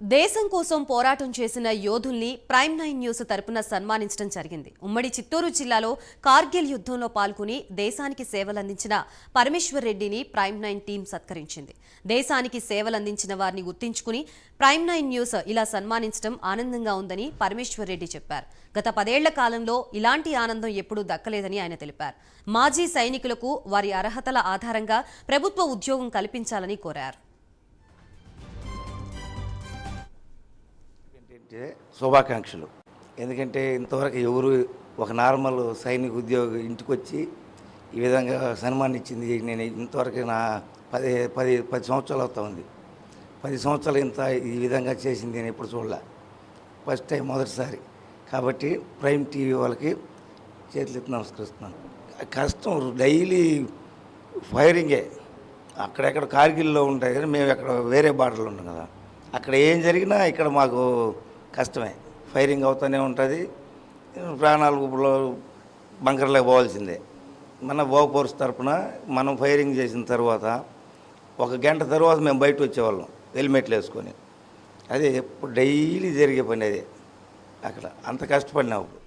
దేశం కోసం పోరాటం చేసిన యోధుల్ని ప్రైమ్ నైన్ న్యూస్ తరపున సన్మానించడం జరిగింది. ఉమ్మడి చిత్తూరు జిల్లాలో కార్గిల్ యుద్ధంలో పాల్గొని దేశానికి సేవలందించిన పరమేశ్వర్ రెడ్డిని ప్రైమ్ నైన్ టీం సత్కరించింది. దేశానికి సేవలందించిన వారిని గుర్తించుకుని ప్రైమ్ నైన్ న్యూస్ ఇలా సన్మానించడం ఆనందంగా ఉందని పరమేశ్వర్ రెడ్డి చెప్పారు. గత పదేళ్ళ కాలంలో ఇలాంటి ఆనందం ఎప్పుడూ దక్కలేదని ఆయన తెలిపారు. మాజీ సైనికులకు వారి అర్హతల ఆధారంగా ప్రభుత్వ ఉద్యోగం కల్పించాలని కోరారు. ఏంటంటే శుభాకాంక్షలు. ఎందుకంటే ఇంతవరకు ఎవరు ఒక నార్మల్ సైనిక ఉద్యోగి ఇంటికి వచ్చి ఈ విధంగా సన్మానిచ్చింది నేను ఇంతవరకు నా పది పది పది సంవత్సరాలు అవుతా ఉంది. పది సంవత్సరాలు ఇంత ఈ విధంగా చేసింది నేను ఎప్పుడు చూడలే. ఫస్ట్ టైం మొదటిసారి. కాబట్టి ప్రైమ్ టీవీ వాళ్ళకి చేతులెత్తి నమస్కరిస్తున్నాను. కష్టం డైలీ ఫైరింగే. అక్కడెక్కడ కార్గిల్లో ఉంటాయి కానీ మేము అక్కడ వేరే బార్డర్లో ఉంటాం కదా. అక్కడ ఏం జరిగినా ఇక్కడ మాకు కష్టమే. ఫైరింగ్ అవుతూనే ఉంటుంది. ప్రాణాలు ఇప్పుడు బంకర్లోకి పోవాల్సిందే. మన బోఫోర్స్ తరపున మనం ఫైరింగ్ చేసిన తర్వాత ఒక గంట తర్వాత మేము బయట వచ్చేవాళ్ళం హెల్మెట్లు వేసుకొని. అదే ఎప్పుడు డైలీ జరిగే పని అదే. అక్కడ అంత కష్టపడినావు.